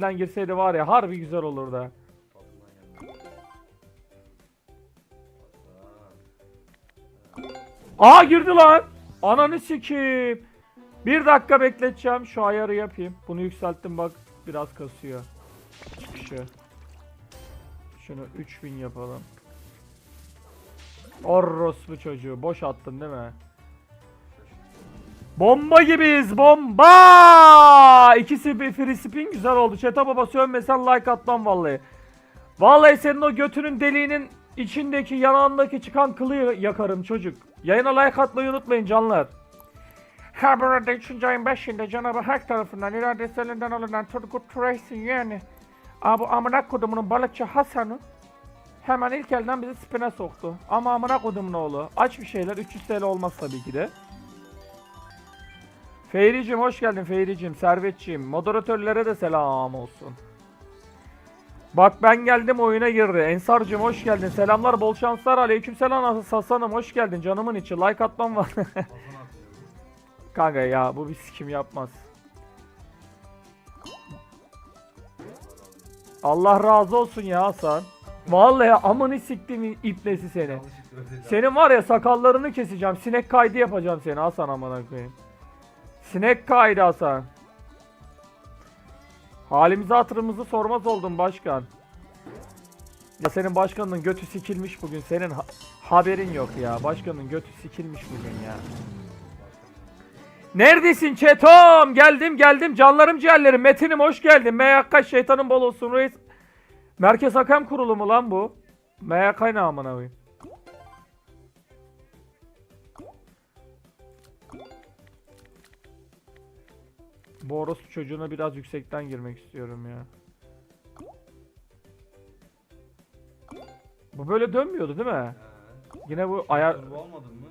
Lan girseydi var ya harbi güzel olurdu. Aa girdi lan. Ananı sikeyim. Bir dakika bekleteceğim. Şu ayarı yapayım. Bunu yükselttim bak. Biraz kasıyor. Çıkışı. Şunu 3000 yapalım. Orospu çocuğu. Boş attın değil mi? Bomba gibiyiz bomba! İkisi bir free spin güzel oldu. Çeta baba sönmesen like atmam vallahi. Vallahi senin o götünün deliğinin içindeki yanağındaki çıkan kılı yakarım çocuk. Yayına like atmayı unutmayın canlar. Ha burada 3. ayın 5'inde Cenab-ı Hak tarafından iradesi elinden alınan Turgut Tureysin yani. Abi amına kodumunun balıkçı Hasan'ı hemen ilk elden bizi spine soktu. Ama amına kodumun oğlu. Aç bir şeyler 300 TL olmaz tabii ki de. Feyricim hoş geldin Feyricim, Servetçiğim. Moderatörlere de selam olsun. Bak ben geldim oyuna girdi. Ensar'cım hoş geldin. Selamlar bol şanslar. Aleykümselam Hasan'ım hoş geldin. Canımın içi. Like atmam var. Kanka ya bu bir sikim yapmaz. Allah razı olsun ya Hasan. Vallahi amını siktim ipnesi seni. Senin var ya sakallarını keseceğim. Sinek kaydı yapacağım seni Hasan amına koyayım. Sinek kaydı Hasan. Halimizi hatırımızı sormaz oldun başkan. Ya senin başkanın götü sikilmiş bugün. Senin ha- haberin yok ya. Başkanın götü sikilmiş bugün ya. Neredesin Çetom? Geldim geldim. Canlarım ciğerlerim. Metin'im hoş geldin. MYK şeytanın bol olsun reis. Merkez Hakem Kurulu mu lan bu? MYK ne amına koyayım? Bu orospu çocuğuna biraz yüksekten girmek istiyorum ya. Bu böyle dönmüyordu değil mi? Yine bu ayar... Turbo almadın mı?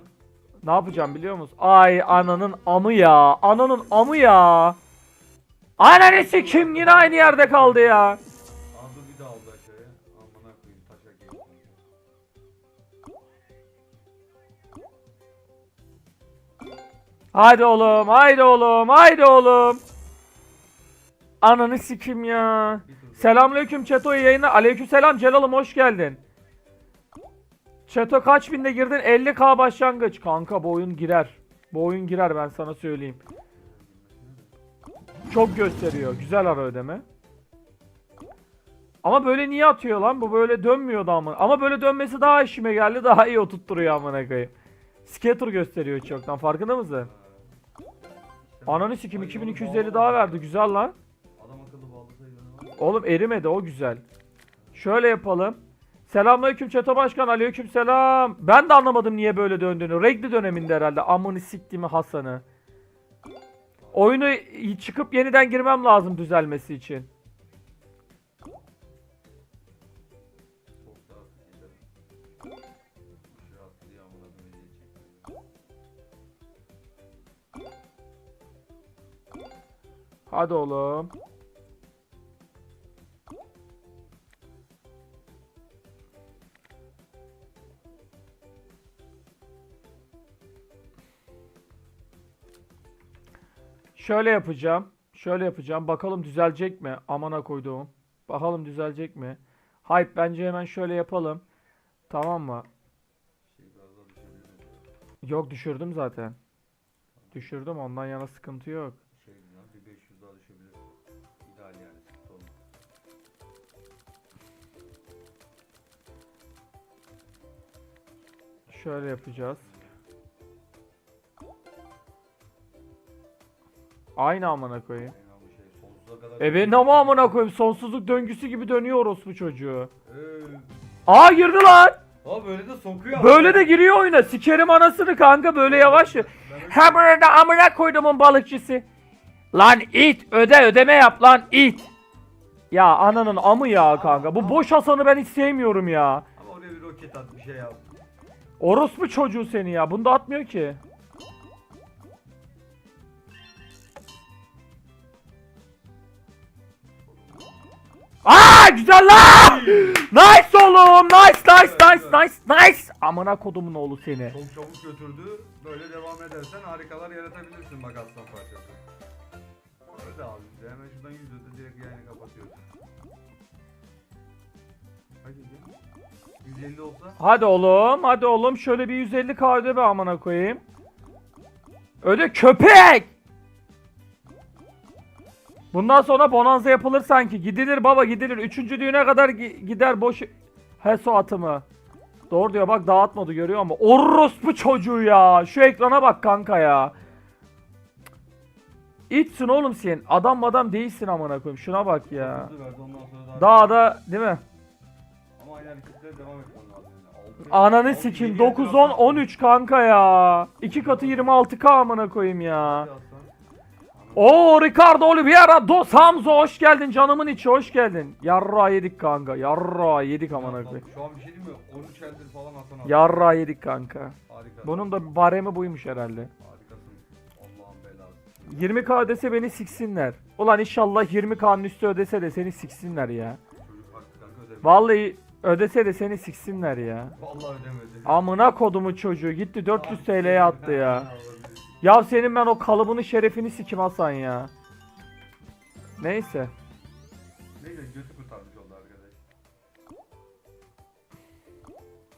Ne yapacağım biliyor musun? Ay ananın amı ya. Ananın amı ya. Ananı kim yine aynı yerde kaldı ya. Dur bir daha aldı aşağıya. Amına koyayım taşa geçtim. Haydi oğlum, haydi oğlum, haydi oğlum. Ananı sikim ya. Selamünaleyküm Çeto yayına. Aleykümselam Celal'ım hoş geldin. Çeto kaç binde girdin? 50k başlangıç. Kanka bu oyun girer. Bu oyun girer ben sana söyleyeyim. Çok gösteriyor. Güzel ara ödeme. Ama böyle niye atıyor lan? Bu böyle dönmüyordu ama. Ama böyle dönmesi daha işime geldi. Daha iyi oturtturuyor amına koyayım. Scatter gösteriyor çoktan. Farkında mısın? Ananı sikim Ay, 2250 oğlum, daha verdi. Güzel lan. Oğlum erimedi o güzel. Şöyle yapalım. Selamünaleyküm Çeto Başkan. Aleykümselam. Ben de anlamadım niye böyle döndüğünü. Regli döneminde herhalde. Amını siktiğimi Hasan'ı. Oyunu çıkıp yeniden girmem lazım düzelmesi için. Çok daha Şöyle yapacağım. Şöyle yapacağım. Bakalım düzelecek mi? Amana koyduğum. Bakalım düzelecek mi? Hype bence hemen şöyle yapalım. Tamam mı? Yok düşürdüm zaten. Düşürdüm ondan yana sıkıntı yok. Ya bir 500 daha düşebilir. İdeal yani sıkıntı olmaz. Şöyle yapacağız. Aynı amına koyayım. Şey. E benim ama amına koyayım sonsuzluk döngüsü gibi dönüyor orospu çocuğu. Eee. Aa girdi lan. Aa böyle de sokuyor. Böyle de giriyor oyuna. Sikerim anasını kanka böyle yavaş. ya. Ha burada amına koyduğumun balıkçısı. Lan it öde ödeme yap lan it. Ya ananın amı ya kanka. Bu boş Hasan'ı ben hiç sevmiyorum ya. Ama oraya bir roket at bir şey yap. Orospu çocuğu seni ya. Bunu da atmıyor ki. Aa güzel lan! Nice oğlum. Nice nice nice nice nice. Amına kodumun oğlu seni. Çok çabuk götürdü. Böyle devam edersen harikalar yaratabilirsin bak aslan parçası. Hadi abi hemen şuradan 100 öde direkt yayını kapatıyoruz. Kaç öde? 150 olsa Hadi oğlum, hadi oğlum şöyle bir 150k öde be amına koyayım. Öde köpek! Bundan sonra bonanza yapılır sanki. Gidilir baba gidilir. Üçüncü düğüne kadar gi- gider boş Heso atımı. Doğru diyor bak dağıtmadı görüyor ama orospu çocuğu ya. Şu ekrana bak kanka ya. İçsin oğlum sen. Adam adam değilsin amına koyayım. Şuna bak ya. Dağda değil mi? Ama hareketlere devam etmen lazım. Ananı sikim yedi 9 yapıyor 10 aslan. 13 kanka ya. 2 katı 26k amına koyayım ya. Oo Ricardo Oliveira dos Hamzo hoş geldin canımın içi hoş geldin. Yarra yedik kanka. Yarra yedik amına koyayım. Şu an bir şey değil mi? 13 eldir falan Hasan abi. Yarra yedik kanka. Harika. Bunun da baremi buymuş herhalde. Harikasın. Allah'ın belası. 20k ödese beni siksinler. Ulan inşallah 20k'nın üstü ödese de seni siksinler ya. Vallahi ödese de seni siksinler ya. Vallahi ödemedi. Amına kodumu çocuğu gitti 400 TL'ye attı ya. Ya senin ben o kalıbını şerefini sikim Hasan ya. Neyse. Neyse götü kurtarmış oldu arkadaş.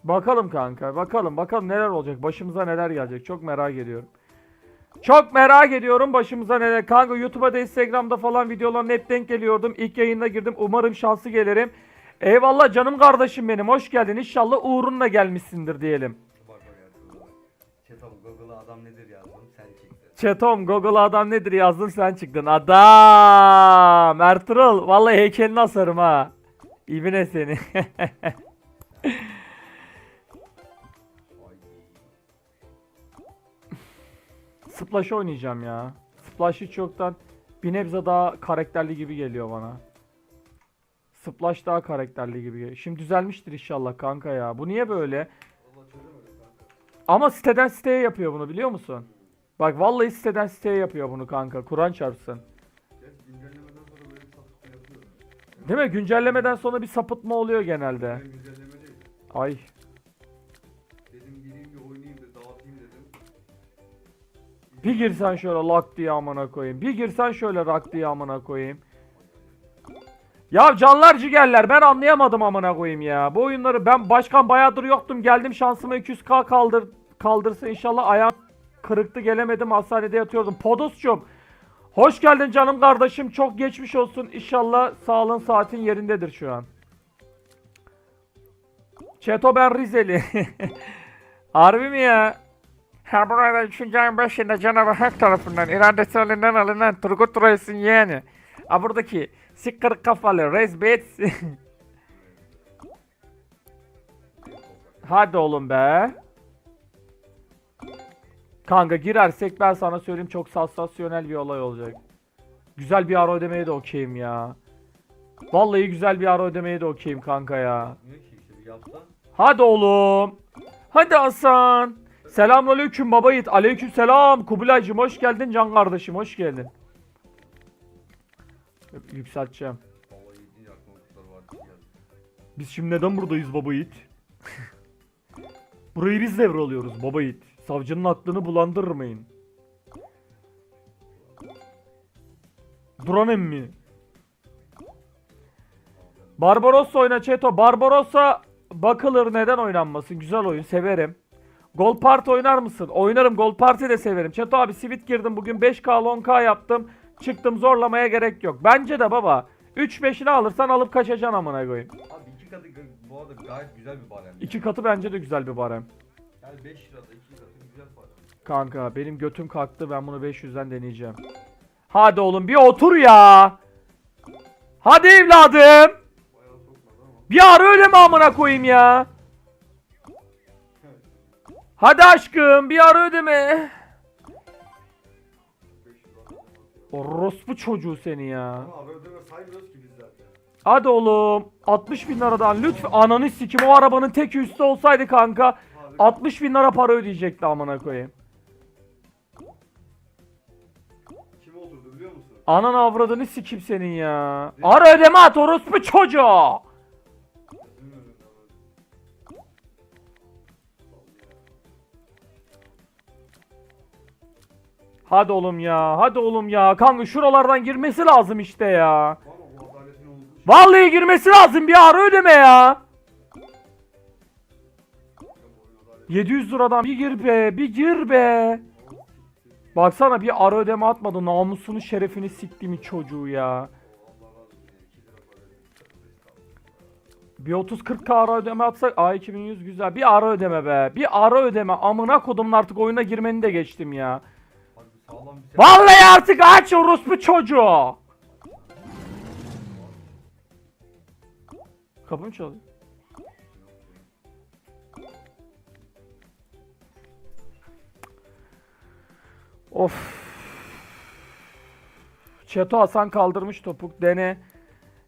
Bakalım kanka bakalım bakalım neler olacak başımıza neler gelecek çok merak ediyorum. Çok merak ediyorum başımıza neler. Kanka YouTube'a da Instagram'da falan videolarına hep denk geliyordum. İlk yayında girdim. Umarım şanslı gelirim. Eyvallah canım kardeşim benim. Hoş geldin. İnşallah uğrunla gelmişsindir diyelim. Bak bak ya. Çetam Google'a adam nedir çektin. Chatom Google'a adam nedir yazdın sen çıktın. Adam. Ertuğrul. Vallahi heykelini asarım ha. İbine seni. Splash oynayacağım ya. Splash hiç yoktan bir nebze daha karakterli gibi geliyor bana. Splash daha karakterli gibi geliyor. Şimdi düzelmiştir inşallah kanka ya. Bu niye böyle? Ama siteden siteye yapıyor bunu biliyor musun? Bak vallahi siteden siteye yapıyor bunu kanka. Kur'an çarpsın. Değil mi? Güncellemeden sonra bir sapıtma oluyor genelde. Ay. Bir girsen şöyle lak diye amına koyayım. Bir girsen şöyle rak diye amına koyayım. Ya canlar cigerler ben anlayamadım amına koyayım ya. Bu oyunları ben başkan bayağıdır yoktum. Geldim şansıma 200k kaldır kaldırsa inşallah ayağım kırıktı gelemedim hastanede yatıyordum. Podosçum hoş geldin canım kardeşim. Çok geçmiş olsun. İnşallah sağlığın saatin yerindedir şu an. Çeto ben Rizeli. Harbi mi ya? Ha burada 3. ayın 5'inde Cenab-ı Hak tarafından iradesi elinden alınan Turgut Reis'in yeğeni. Ha buradaki sikır kafalı Reis Bates. Hadi oğlum be. Kanka girersek ben sana söyleyeyim çok sansasyonel bir olay olacak. Güzel bir ara ödemeye de okeyim ya. Vallahi güzel bir ara ödemeye de okeyim kanka ya. Niye ki işte bir yapsan. Hadi oğlum. Hadi Hasan. Selamünaleyküm baba yiğit. Aleyküm selam. Kubilaycım hoş geldin can kardeşim hoş geldin. Yükselteceğim. Biz şimdi neden buradayız baba yiğit? Burayı biz devralıyoruz baba yiğit. Savcının aklını bulandırmayın. Duran emmi. Barbarossa oyna Çeto. Barbarossa bakılır neden oynanmasın. Güzel oyun severim. Gol Party oynar mısın? Oynarım Gol Party de severim. Çeto abi sivit girdim bugün 5K 10K yaptım. Çıktım zorlamaya gerek yok. Bence de baba. 3-5'ini alırsan alıp kaçacaksın amına koyayım. Abi iki katı bu arada gayet güzel bir barem. İki katı bence de güzel bir barem. Yani 5 lirada Kanka benim götüm kalktı ben bunu 500'den deneyeceğim. Hadi oğlum bir otur ya. Hadi evladım. Bir ara öyle mi amına koyayım ya? Hadi aşkım bir ara ödeme. 500 lira Orospu çocuğu seni ya. Hadi oğlum 60 bin liradan lütfen ananı sikim o arabanın tek üstü olsaydı kanka Abi 60 bin lira para ödeyecekti amına koyayım. Anan avradını sikim senin ya. Ara ödeme at orospu çocuğu. Hadi oğlum ya. Hadi oğlum ya. Kanka şuralardan girmesi lazım işte ya. Vallahi girmesi lazım bir ara ödeme ya. 700 liradan bir gir be, bir gir be. Baksana bir ara ödeme atmadı. Namusunu, şerefini siktiğimi çocuğu ya. Bir 30-40 ara ödeme atsak A 2100 güzel. Bir ara ödeme be. Bir ara ödeme. Amına kodumun artık oyuna girmeni de geçtim ya. Vallahi artık aç orospu çocuğu. Kapı mı çalıyor? Of. Çeto Hasan kaldırmış topuk dene.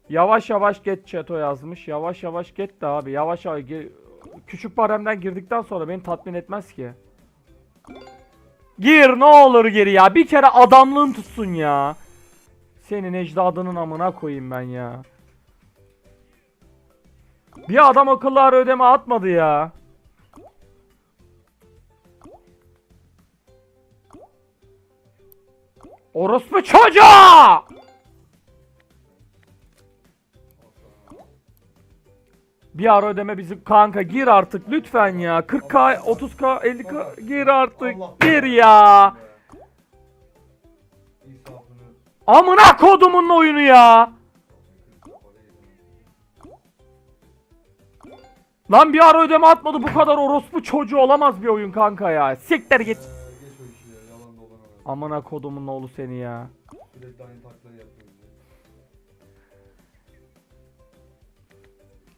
Yavaş yavaş get Çeto yazmış. Yavaş yavaş get de abi. Yavaş yavaş. Küçük baremden girdikten sonra beni tatmin etmez ki. Gir ne olur gir ya. Bir kere adamlığın tutsun ya. Senin ecdadının amına koyayım ben ya. Bir adam akıllı ödeme atmadı ya. Orospu çocuğu! Bir ara ödeme bizi kanka gir artık lütfen ya. 40k, 30k, 50k gir artık. Gir ya. Amına kodumun oyunu ya. Lan bir ara ödeme atmadı bu kadar orospu çocuğu olamaz bir oyun kanka ya. Siktir git. Amına kodumun oğlu seni ya. Sürekli aynı takları yapıyor bize.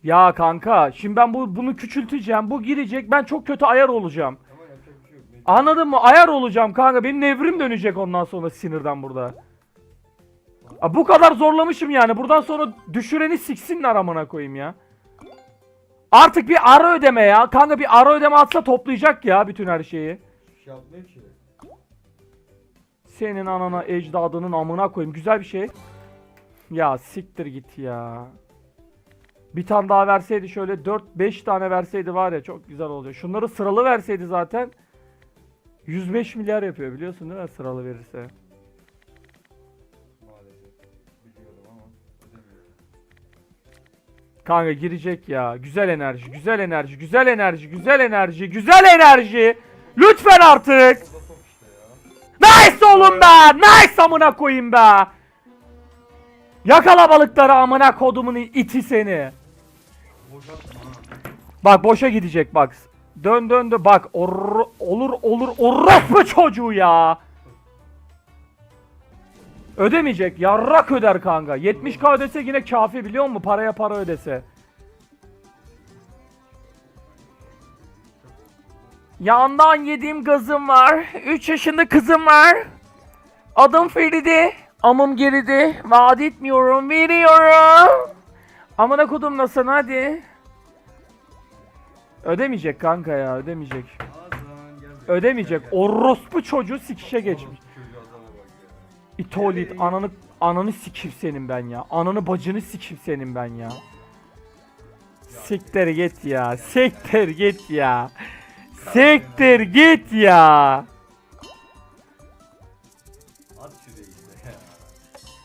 Ya kanka şimdi ben bu bunu küçülteceğim. Bu girecek. Ben çok kötü ayar olacağım. Ama yapacak bir şey yok. Mecbur. Anladın mı? Ayar olacağım kanka. Benim nevrim dönecek ondan sonra sinirden burada. Aa, bu kadar zorlamışım yani. Buradan sonra düşüreni siksinler amına koyayım ya. Artık bir ara ödeme ya. Kanka bir ara ödeme atsa toplayacak ya bütün her şeyi. Şey yapmıyor ki. Senin anana ecdadının amına koyayım. Güzel bir şey. Ya siktir git ya. Bir tane daha verseydi şöyle 4-5 tane verseydi var ya çok güzel olacak. Şunları sıralı verseydi zaten 105 milyar yapıyor biliyorsun değil mi sıralı verirse. Kanka girecek ya. Güzel enerji, güzel enerji, güzel enerji, güzel enerji, güzel enerji. Lütfen artık. Nice oğlum be. Nice amına koyayım be. Yakala balıkları amına kodumun iti seni. Bak boşa gidecek bak. Dön dön bak or- olur olur orospu çocuğu ya. Ödemeyecek yarrak öder kanka. 70k ödese yine kafi biliyor musun? Paraya para ödese. Yandan yediğim gazım var. 3 yaşında kızım var. Adım Feride. Amım geride. Vaat etmiyorum. Veriyorum. Amına kodum nasıl hadi. Ödemeyecek kanka ya ödemeyecek. Ödemeyecek. Orospu çocuğu sikişe geçmiş. İtolit ananı ananı sikip senin ben ya. Ananı bacını sikip senin ben ya. Siktir git ya. Siktir git ya. Siktir git ya. At şuraya işte ya.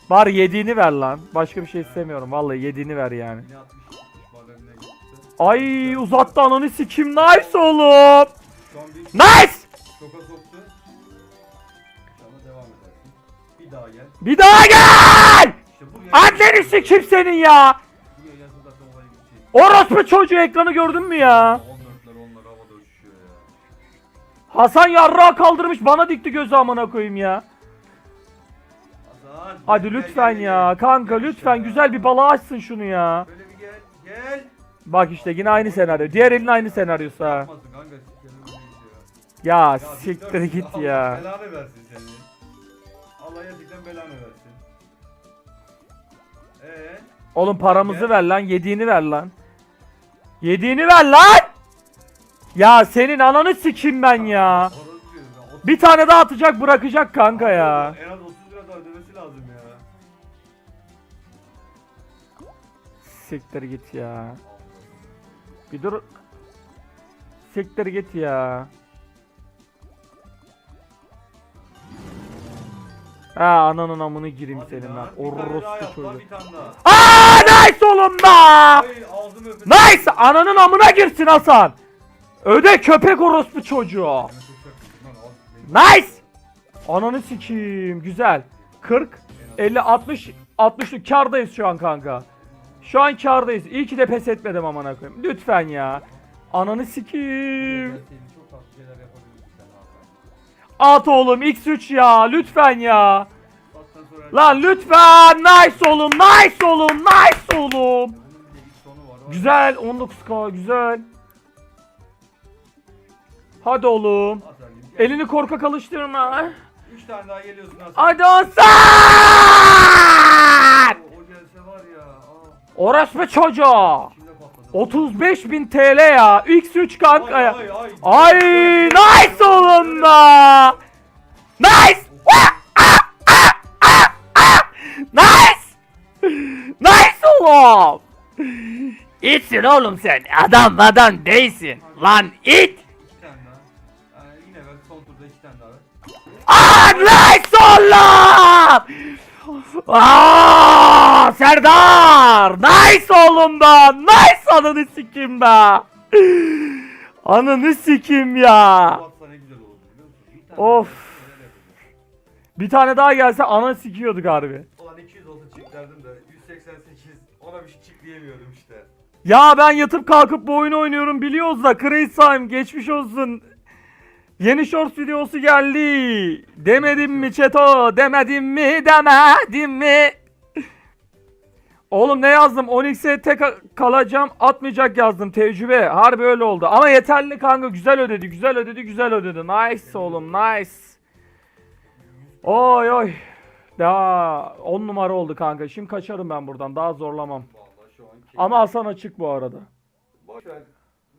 Var yediğini ver lan. Başka bir şey istemiyorum. Vallahi yediğini ver yani. Yine 60 60 bademine gitti. Ay uzattı ananı sikim. Nice oğlum. Şu an bir Nice. şoka soktu. İnşallah devam edersin. Bir daha gel. Bir daha gel. İşte buraya. Anneni sikim senin ya. Buraya gelse zaten olay bitecek. Orospu çocuğu ekranı gördün mü ya? Hasan yarrağı kaldırmış bana dikti gözü amına koyayım ya. Hasan. Hadi lütfen ya kanka lütfen güzel bir balığa açsın şunu ya. Böyle bir gel. Gel. Bak işte yine aynı senaryo. Diğer elin aynı senaryosu ha. Yapmasın kanka. ya. Ya Ya siktir git Allah ya. belanı versin seni. Allah gerçekten belanı versin. Eee? Oğlum paramızı ver lan yediğini ver lan. Yediğini ver lan. Ya senin ananı sikim ben ya. Bir tane daha atacak bırakacak kanka ya. En az 30 lira daha ödemesi lazım ya. Siktir git ya. Bir dur. Siktir git ya. Ha ananın amını gireyim Hadi senin lan, lan. Orospu yap lan, çocuğu. bir tane daha. Aa nice oğlum da. Nice ananın amına girsin Hasan. Öde köpek orospu çocuğu. Nice. Ananı sikeyim. Güzel. 40, 50, 60, 60'lık kardayız şu an kanka. Şu an kardayız. İyi ki de pes etmedim amına koyayım. Lütfen ya. Ananı sikeyim. At oğlum X3 ya. Lütfen ya. Lan lütfen. Nice oğlum. Nice oğlum. Nice oğlum. Güzel. 19k. Güzel. Hadi oğlum. Elini korkak alıştırma. 3 tane daha geliyorsun Hasan. Hadi Hasan! O, o gelse var ya. Aa, Orospu çocuğu. içimde patladı. 35 bin TL ya. X3 kanka Ay ya. ay ay. Ay nice oğlum da. Nice. Nice. Nice oğlum. İtsin oğlum sen. Adam adam değilsin. Lan it. Yine ver son turda 2 tane daha ver. Oğlum. Aa Serdar. Nice oğlum da. Nice ananı sikim be. Ananı sikim ya. Bu atsa ne güzel olur biliyor musun? Bir tane Of. daha neler yapacağız? Bir tane daha gelse ana sikiyorduk harbi. Ulan 200 olsa çık derdim de 188 ona bir şey çık diyemiyordum işte. Ya ben yatıp kalkıp bu oyunu oynuyorum biliyoruz da Crazy Time geçmiş olsun. Yeni shorts videosu geldi. Demedim mi Çeto? Demedim mi? Demedim mi? Oğlum ne yazdım? Onyx'e tek kalacağım atmayacak yazdım tecrübe. Harbi öyle oldu. Ama yeterli kanka güzel ödedi güzel ödedi güzel ödedi. Nice oğlum nice. Oy oy. Daha 10 numara oldu kanka. Şimdi kaçarım ben buradan. Daha zorlamam. Ama Hasan açık bu arada. Boş ver.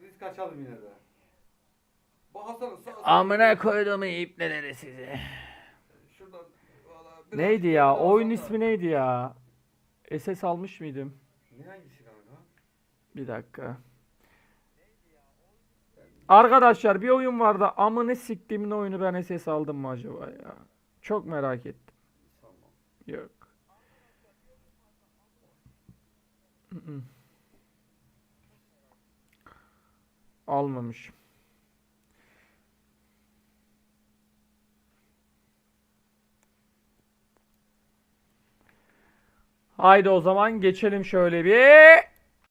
Biz kaçalım yine de. Bu Hasan'ın sağ Amına koyduğumu ipneleri sizi. Şuradan valla biraz- Neydi ya? biraz Oyun ismi neydi ya? SS almış mıydım? Ne hangisi kanka? Bir dakika. Arkadaşlar bir oyun vardı. Amını siktiğimin oyunu ben SS aldım mı acaba ya? Çok merak ettim. Tamam. Yok. Mm-mm. Almamış. Haydi o zaman geçelim şöyle bir.